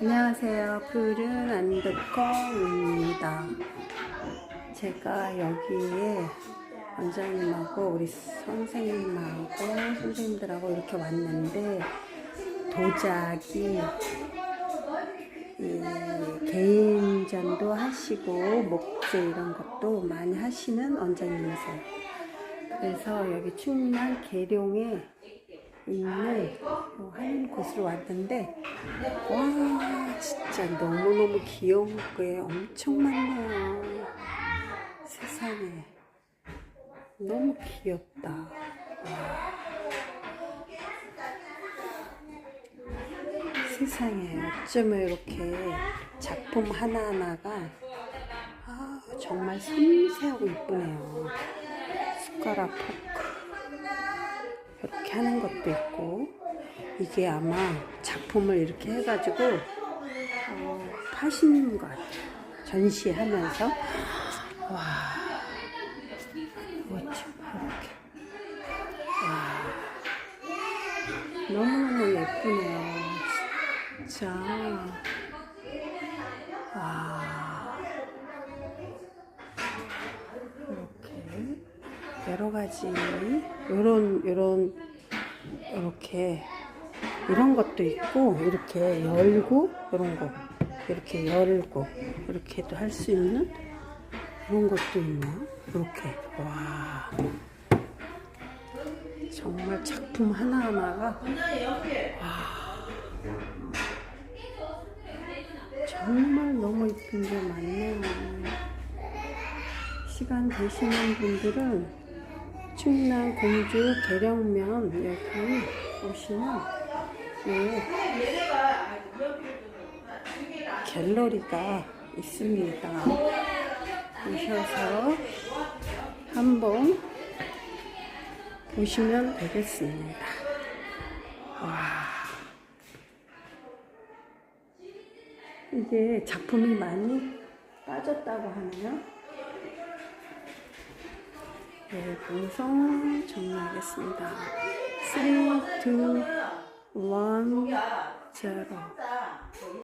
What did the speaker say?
안녕하세요. 푸른 안드콩입니다. 제가 여기에 원장님하고 우리 선생님하고 선생님들하고 이렇게 왔는데 도자기 이 개인전도 하시고 목재 이런 것도 많이 하시는 원장님이세요. 그래서 여기 충남 계룡에 있는 요한 곳으로 왔는데 와 진짜 너무너무 귀여운 게 엄청 많네요. 세상에 너무 귀엽다. 와. 세상에 어쩌면 이렇게 작품 하나하나가 아, 정말 섬세하고 이쁘네요. 숟가락 포크 이렇게 하는 것도 있고 이게 아마 작품을 이렇게 해가지고 어, 파시는 것 같아요. 전시하면서. 와 멋져 이렇게. 와 너무너무 예쁘네요. 진짜. 와 여러 가지 요런 요런 이렇게 이런 것도 있고 이렇게 열고 이런 거 이렇게 열고 이렇게도 할 수 있는 이런 것도 있네요. 이렇게 와 정말 작품 하나하나가 정말 너무 이쁜 게 많네요. 시간 되시는 분들은 충남 공주 계령면 여기 오시면 예, 갤러리가 있습니다. 오셔서 한번 보시면 되겠습니다. 와. 이게 작품이 많이 빠졌다고 하네요. 네, 방송 정리하겠습니다. 3, 2, 1, 0.